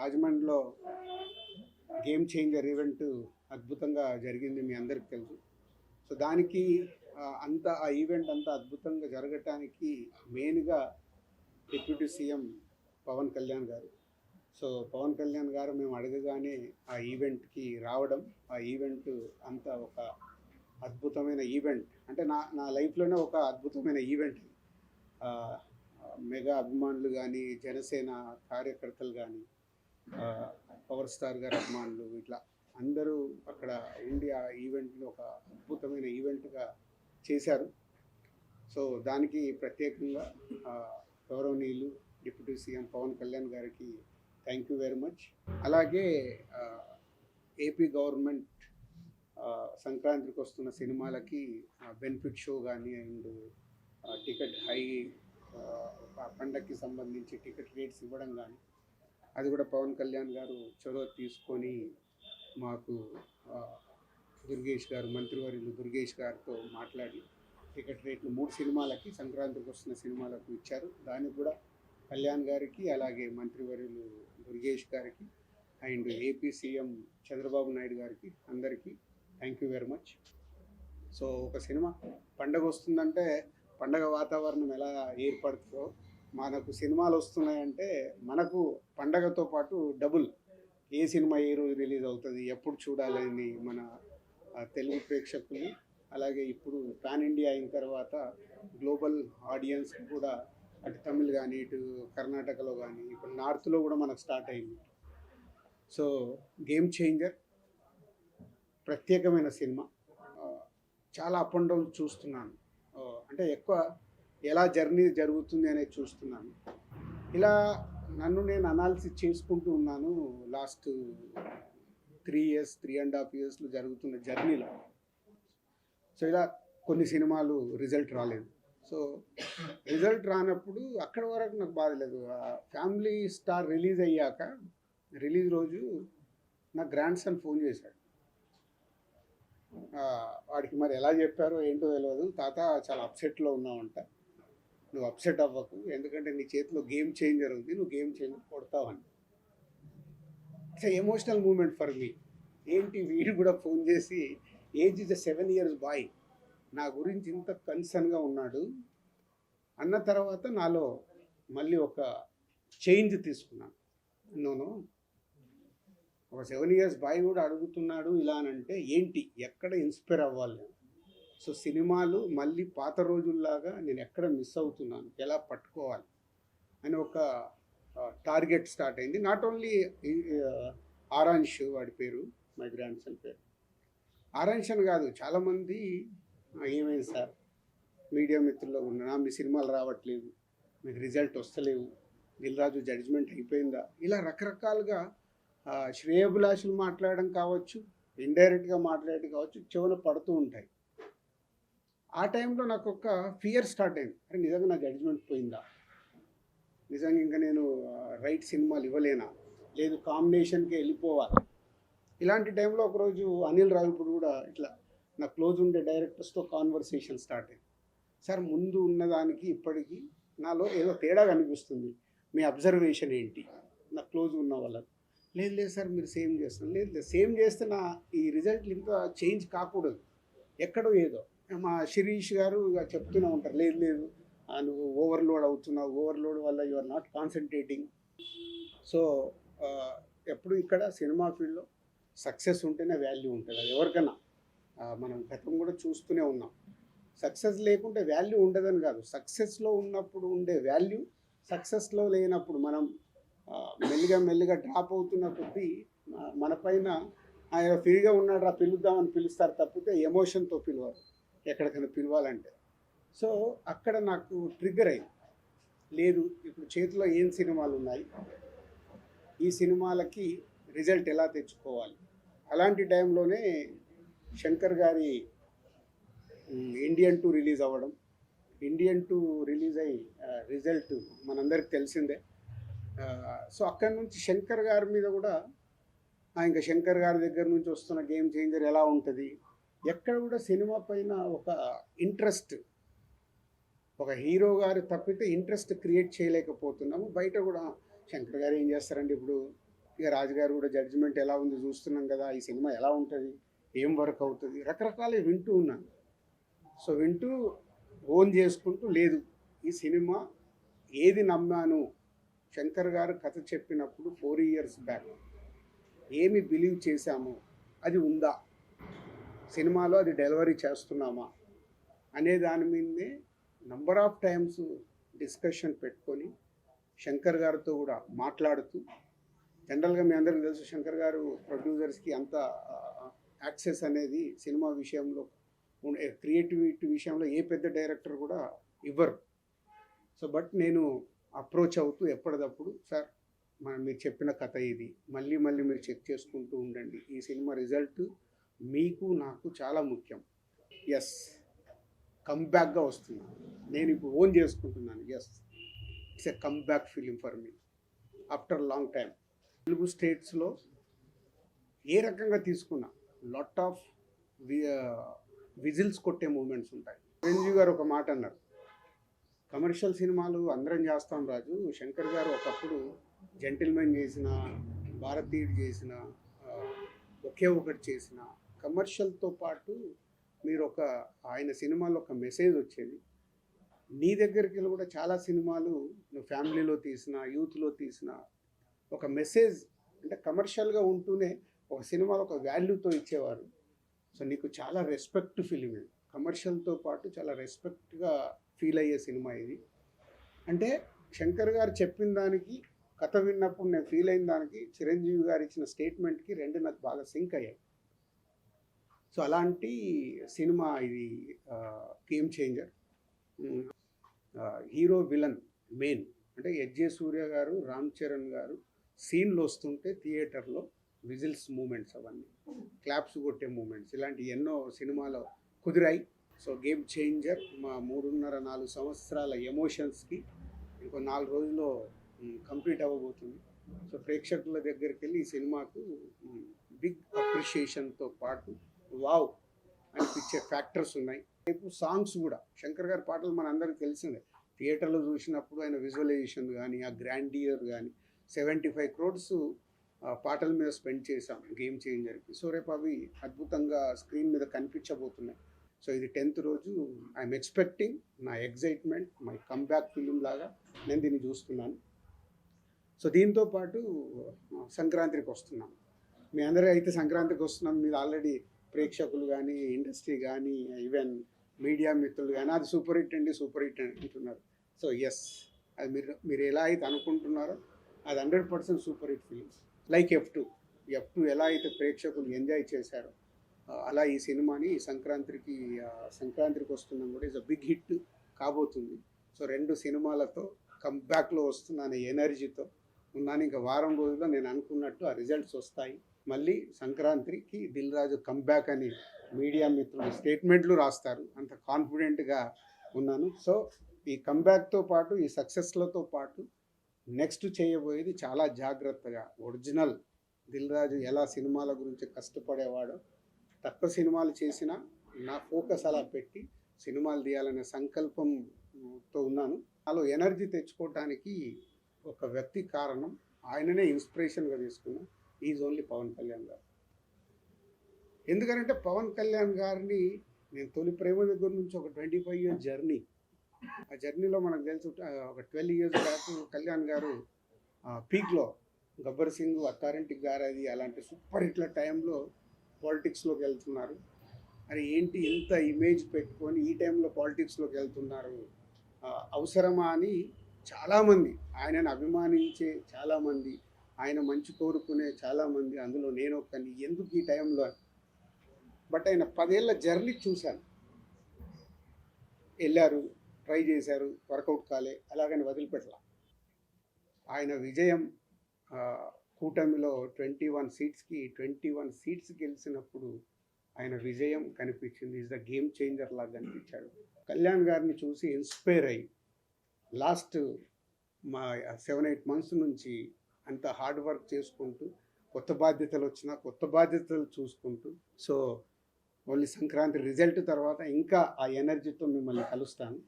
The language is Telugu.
రాజమండ్రిలో గేమ్ చేంజర్ ఈవెంట్ అద్భుతంగా జరిగింది మీ అందరికి తెలుసు. సో దానికి అంత ఆ ఈవెంట్ అంత అద్భుతంగా జరగటానికి మెయిన్గా డిప్యూటీ సీఎం పవన్ కళ్యాణ్ గారు. సో పవన్ కళ్యాణ్ గారు మేము అడగగానే ఆ ఈవెంట్కి రావడం ఆ ఈవెంట్ అంత ఒక అద్భుతమైన ఈవెంట్ అంటే నా నా లైఫ్లోనే ఒక అద్భుతమైన ఈవెంట్ మెగా అభిమానులు కానీ జనసేన కార్యకర్తలు కానీ పవర్ స్టార్ గారి అభిమానులు ఇట్లా అందరూ అక్కడ ఉండి ఆ ఈవెంట్ని ఒక అద్భుతమైన ఈవెంట్గా చేశారు. సో దానికి ప్రత్యేకంగా గౌరవనీయులు డిప్యూటీ సీఎం పవన్ కళ్యాణ్ గారికి థ్యాంక్ యూ వెరీ మచ్. అలాగే ఏపీ గవర్నమెంట్ సంక్రాంతికి వస్తున్న సినిమాలకి బెనిఫిట్ షో కానీ అండ్ టికెట్ హై పండగకి సంబంధించి టికెట్ రేట్స్ ఇవ్వడం కానీ అది కూడా పవన్ కళ్యాణ్ గారు చొరవ తీసుకొని మాకు దుర్గేష్ గారు మంత్రివర్యులు దుర్గేష్ గారితో మాట్లాడి టికెట్ రేట్లు మూడు సినిమాలకి సంక్రాంతికి వస్తున్న సినిమాలకు ఇచ్చారు. దానికి కూడా కళ్యాణ్ గారికి అలాగే మంత్రివర్యులు దుర్గేష్ గారికి and AP CM Chandrababu Naidu గారికి అందరికీ thank you very much so ఒక సినిమా పండగ వస్తుందంటే పండగ వాతావరణం ఎలా ఏర్పడుతుందో మనకు సినిమాలు వస్తున్నాయంటే మనకు పండగతో పాటు డబుల్. ఏ సినిమా ఏ రోజు రిలీజ్ అవుతుంది ఎప్పుడు చూడాలని మన తెలుగు ప్రేక్షకులు అలాగే ఇప్పుడు పాన్ ఇండియా అయిన తర్వాత గ్లోబల్ ఆడియన్స్ కూడా అటు తమిళ్ కానీ ఇటు కర్ణాటకలో కానీ ఇప్పుడు నార్త్లో కూడా మనకు స్టార్ట్ అయింది. సో గేమ్ చేంజర్ ప్రత్యేకమైన సినిమా. చాలా అప్ అండ్ డౌన్ చూస్తున్నాను. అంటే ఎక్కువ ఎలా జర్నీ జరుగుతుంది అనేది చూస్తున్నాను. ఇలా నన్ను నేను అనాలిసిస్ చేసుకుంటూ ఉన్నాను last three years three and half ఇయర్స్లో జరుగుతున్న జర్నీలో. సో ఇలా కొన్ని సినిమాలు రిజల్ట్ రాలేదు. సో రిజల్ట్ రానప్పుడు అక్కడ వరకు నాకు బాధలేదు ఫ్యామిలీ స్టార్ రిలీజ్ అయ్యాక రిలీజ్ రోజు నా గ్రాండ్ సన్ ఫోన్ చేశాడు వాడికి మరి ఎలా చెప్పారో ఏంటో తెలియదు తాత చాలా అప్సెట్లో ఉన్నామంట నువ్వు అప్సెట్ అవ్వకు. ఎందుకంటే నీ చేతిలో గేమ్ చేంజర్ ఉంది. నువ్వు game changer కొడతావని it's emotional moment for me ఏంటి వీడు కూడా ఫోన్ చేసి age is the seven years boy నా గురించి ఇంత కన్సర్న్గా ఉన్నాడు. అన్న తర్వాత నాలో మళ్ళీ ఒక చేంజ్ తీసుకున్నాను. నోను ఒక సెవెన్ ఇయర్స్ బాయ్ కూడా అడుగుతున్నాడు ఇలా అని అంటే ఏంటి? ఎక్కడ ఇన్స్పైర్ అవ్వాలి? నేను? సో సినిమాలు మళ్ళీ పాత రోజుల్లాగా నేను ఎక్కడ మిస్ అవుతున్నాను? ఎలా పట్టుకోవాలి? అని ఒక టార్గెట్ స్టార్ట్ అయింది. నాట్ ఓన్లీ ఆరాంష్ వాడి పేరు మై గ్రాండ్ సన్ పేరు. ఆరాంష్ అని కాదు చాలామంది ఏమైంది సార్? మీడియా మిత్రుల్లో ఉన్నా మీ సినిమాలు రావట్లేదు. మీకు రిజల్ట్ వస్తలేవు. దిల్రాజు జడ్జిమెంట్ అయిపోయిందా? ఇలా రకరకాలుగా శ్రేయభిలాషులు మాట్లాడడం కావచ్చు ఇండైరెక్ట్గా మాట్లాడడం కావచ్చు చెవున పడుతూ ఉంటాయి. ఆ టైంలో నాకు ఒక ఫియర్ స్టార్ట్ అయింది. అరే నిజంగా నా జడ్జ్మెంట్ పోయిందా? నిజంగా ఇంకా నేను రైట్ సినిమాలు ఇవ్వలేనా? లేదు కాంబినేషన్కి వెళ్ళిపోవాలి. ఇలాంటి టైంలో ఒకరోజు అనిల్ రావిపుడు కూడా ఇట్లా నా క్లోజ్ ఉండే డైరెక్టర్స్తో కాన్వర్సేషన్ స్టార్ట్ అయింది. సార్ ముందు ఉన్నదానికి ఇప్పటికీ నాలో ఏదో తేడా కనిపిస్తుంది. మీ అబ్జర్వేషన్ ఏంటి? నా క్లోజ్ ఉన్న వాళ్ళకి. లేదు లేదు సార్ మీరు సేమ్ చేస్తున్నారు. లేదు లేదు సేమ్ చేస్తే నా ఈ రిజల్ట్లు ఇంకా చేంజ్ కాకూడదు. ఎక్కడో ఏదో. మా శిరీష్ గారు ఇక చెప్తూనే ఉంటారు లేదు లేదు నువ్వు ఓవర్లోడ్ అవుతున్నావు ఓవర్లోడ్ వల్ల you are not concentrating so ఎప్పుడు ఇక్కడ సినిమా ఫీల్డ్లో సక్సెస్ ఉంటేనే వాల్యూ ఉంటుంది అది ఎవరికైనా మనం గతం కూడా చూస్తూనే ఉన్నాం. సక్సెస్ లేకుంటే వాల్యూ ఉండదని కాదు సక్సెస్లో ఉన్నప్పుడు ఉండే వాల్యూ సక్సెస్లో లేనప్పుడు మనం మెల్లిగా మెల్లిగా డ్రాప్ అవుతున్న కొద్దీ ఆ, మన పైన ఆయన ఫ్రీగా ఉన్నాడు రా పిలుద్దామని పిలుస్తారు తప్పితే ఎమోషన్తో పిలవరు. ఎక్కడికైనా పిలవాలంటే. సో అక్కడ నాకు ట్రిగ్గర్ అయింది. లేదు ఇప్పుడు చేతిలో ఏం సినిమాలు ఉన్నాయి? ఈ సినిమాలకి రిజల్ట్ ఎలా తెచ్చుకోవాలి? అలాంటి టైంలోనే శంకర్ గారి ఇండియన్ టూ రిలీజ్ అవ్వడం. ఇండియన్ టూ రిలీజ్ అయ్యి రిజల్ట్ మనందరికి తెలిసిందే. సో అక్కడి నుంచి శంకర్ గారి మీద కూడా ఇంకా శంకర్ గారి దగ్గర నుంచి వస్తున్న గేమ్ చేంజర్ ఎలా ఉంటుంది? ఎక్కడ కూడా సినిమా పైన ఒక ఇంట్రెస్ట్ ఒక హీరో గారు తప్పితే ఇంట్రెస్ట్ క్రియేట్ చేయలేకపోతున్నాము. బయట కూడా శంకర్ గారు ఏం చేస్తారండి ఇప్పుడు? ఇక రాజుగారు కూడా జడ్జిమెంట్ ఎలా ఉంది చూస్తున్నాం కదా ఈ సినిమా ఎలా ఉంటుంది? ఏం వర్క్ అవుతుంది? రకరకాలు వింటూ ఉన్నాను. సో వింటూ ఓన్ చేసుకుంటూ లేదు. ఈ సినిమా ఏది నమ్మాను? శంకర్ గారు కథ చెప్పినప్పుడు ఫోర్ ఇయర్స్ బ్యాక్ ఏమి బిలీవ్ చేశామో అది ఉందా? సినిమాలో అది డెలివరీ చేస్తున్నామా అనే దాని మీదే నంబర్ ఆఫ్ టైమ్స్ డిస్కషన్ పెట్టుకొని శంకర్ గారితో కూడా మాట్లాడుతూ జనరల్గా మీ అందరికీ తెలుసు శంకర్ గారు ప్రొడ్యూసర్స్కి అంత యాక్సెస్ అనేది సినిమా విషయంలో క్రియేటివిటీ విషయంలో ఏ పెద్ద డైరెక్టర్ కూడా ఇవ్వరు. సో బట్ నేను అప్రోచ్ అవుతూ ఎప్పటికప్పుడు సార్ మనం మీరు చెప్పిన కథ ఇది మళ్ళీ మళ్ళీ మీరు చెక్ చేసుకుంటూ ఉండండి. ఈ సినిమా రిజల్ట్ మీకు నాకు చాలా ముఖ్యం. ఎస్ కమ్బ్యాక్గా వస్తున్నాను. నేను ఇప్పుడు ఓన్ చేసుకుంటున్నాను. Yes it's a comeback film for me after long time Telugu స్టేట్స్లో ఏ రకంగా తీసుకున్నా లాట్ ఆఫ్ విజిల్స్ కొట్టే మూమెంట్స్ ఉంటాయి. చిరంజీవి గారు ఒక మాట అన్నారు. కమర్షియల్ సినిమాలు అందరం చేస్తాం రాజు. శంకర్ గారు ఒకప్పుడు జెంటిల్మెన్ చేసిన భారతీయుడు చేసిన ఒకే ఒకటి చేసిన కమర్షియల్తో పాటు మీరు ఒక ఆయన సినిమాలో ఒక మెసేజ్ వచ్చేది. నీ దగ్గరికి వెళ్ళి కూడా చాలా సినిమాలు నువ్వు ఫ్యామిలీలో తీసిన యూత్లో తీసిన ఒక మెసేజ్ అంటే కమర్షియల్గా ఉంటూనే ఒక సినిమాలో ఒక వాల్యూతో ఇచ్చేవారు. సో నీకు చాలా రెస్పెక్ట్ ఫిలిం ఇది కమర్షియల్తో పాటు చాలా రెస్పెక్ట్గా ఫీల్ అయ్యే సినిమా ఇది. అంటే శంకర్ గారు చెప్పిన దానికి కథ విన్నప్పుడు నేను ఫీల్ అయిన దానికి చిరంజీవి గారు ఇచ్చిన స్టేట్మెంట్కి రెండు నాకు బాగా సింక్ అయ్యాయి. సో అలాంటి సినిమా ఇది game changer. Hero villain main అంటే ఎజ్జే సూర్య గారు రామ్ చరణ్ గారు సీన్లు వస్తుంటే థియేటర్లో విజిల్స్ మూమెంట్స్ అవన్నీ క్లాప్స్ కొట్టే మూమెంట్స్ ఇలాంటి ఎన్నో సినిమాలో కుదిరాయి. సో గేమ్ చేంజర్ మా మూడున్నర నాలుగు సంవత్సరాల ఎమోషన్స్కి ఇంకో నాలుగు రోజుల్లో కంప్లీట్ అవ్వబోతుంది. సో ప్రేక్షకుల దగ్గరికి వెళ్ళి ఈ సినిమాకు బిగ్ అప్రిషియేషన్తో పాటు వావ్ అనిపించే ఫ్యాక్టర్స్ ఉన్నాయి. రేపు సాంగ్స్ కూడా శంకర్ గారి పాటలు మన అందరికీ తెలిసిందే. థియేటర్లో చూసినప్పుడు ఆయన విజువలైజేషన్ కానీ ఆ గ్రాండియర్ కానీ సెవెంటీ ఫైవ్ క్రోడ్స్ పాటల మీద స్పెండ్ చేశాం గేమ్ చేంజర్కి. సో రేపు అవి అద్భుతంగా స్క్రీన్ మీద కనిపించబోతున్నాయి. సో ఇది టెన్త్ రోజు. ఐఎమ్ ఎక్స్పెక్టింగ్ నా ఎగ్జైట్మెంట్ మై కమ్బ్యాక్ ఫిలిం లాగా నేను దీన్ని చూస్తున్నాను. సో దీంతో పాటు సంక్రాంతికి వస్తున్నాం. మీ అందరూ అయితే సంక్రాంతికి వస్తున్నాం. మీరు ఆల్రెడీ ప్రేక్షకులు కానీ ఇండస్ట్రీ కానీ ఈవెన్ మీడియా మిత్రులు కానీ అది సూపర్ హిట్ అండి సూపర్ హిట్ అంటున్నారు. సో ఎస్ అది మీరు మీరు ఎలా అయితే అనుకుంటున్నారో అది hundred percent super hit film like F two F two ఎలా అయితే ప్రేక్షకులు ఎంజాయ్ చేశారో అలా ఈ సినిమాని సంక్రాంతికి సంక్రాంతికి వస్తున్నాం కూడా ఇస్ అ బిగ్ హిట్ కాబోతుంది. సో రెండు సినిమాలతో కంబ్యాక్లో వస్తున్న ఎనర్జీతో ఉన్నాను. ఇంకా వారం రోజుల్లో నేను అనుకున్నట్టు ఆ రిజల్ట్స్ వస్తాయి. మళ్ళీ సంక్రాంతికి దిల్ రాజు కంబ్యాక్ అని మీడియా మిత్రులు స్టేట్మెంట్లు రాస్తారు. అంత కాన్ఫిడెంట్గా ఉన్నాను. సో ఈ కంబ్యాక్తో పాటు ఈ సక్సెస్లతో పాటు నెక్స్ట్ చేయబోయేది చాలా జాగ్రత్తగా ఒరిజినల్ దిల్ రాజు ఎలా సినిమాల గురించి కష్టపడేవాడో తక్కువ సినిమాలు చేసినా నా ఫోకస్ అలా పెట్టి సినిమాలు తీయాలనే సంకల్పంతో ఉన్నాను. నాలో ఎనర్జీ తెచ్చుకోవటానికి ఒక వ్యక్తి కారణం ఆయననే ఇన్స్పిరేషన్గా తీసుకున్నాను ఈజ్ ఓన్లీ పవన్ కళ్యాణ్ గారు. ఎందుకంటే పవన్ కళ్యాణ్ గారిని నేను తొలి ప్రేమ దగ్గర నుంచి ఒక ట్వంటీ ఫైవ్ ఇయర్స్ జర్నీ ఆ జర్నీలో మనకు తెలుసు ఒక ట్వెల్వ్ ఇయర్స్ బ్యాక్ కళ్యాణ్ గారు పీక్లో గబ్బర్ సింగ్ అత్తారింటికి గారది అలాంటి సూపర్ హిట్ల టైంలో పాలిటిక్స్లోకి వెళ్తున్నారు. అరే ఏంటి ఇంత ఇమేజ్ పెట్టుకొని ఈ టైంలో పాలిటిక్స్లోకి వెళ్తున్నారు? అవసరమా అని చాలామంది ఆయనను అభిమానించే చాలామంది ఆయన మంచి కోరుకునే చాలామంది అందులో నేను ఒక్కని ఎందుకు ఈ టైంలో? బట్ ఆయన పదేళ్ళ జర్నీ చూశాను. వెళ్ళారు ట్రై చేశారు వర్కౌట్ కాలే అలాగని వదిలిపెట్టలా. ఆయన విజయం కూటమిలో ట్వంటీ వన్ సీట్స్కి ట్వంటీ వన్ సీట్స్ గెలిచినప్పుడు ఆయన విజయం కనిపించింది. ఈజ్ ద గేమ్ చేంజర్ లాగా కనిపించాడు. కళ్యాణ్ గారిని చూసి ఇన్స్పైర్ అయ్యి లాస్ట్ మా సెవెన్ ఎయిట్ మంత్స్ నుంచి అంత హార్డ్ వర్క్ చేసుకుంటూ కొత్త బాధ్యతలు వచ్చినా కొత్త బాధ్యతలు చూసుకుంటూ సో ఓన్లీ సంక్రాంతి రిజల్ట్ తర్వాత ఇంకా ఆ ఎనర్జీతో మిమ్మల్ని కలుస్తాను.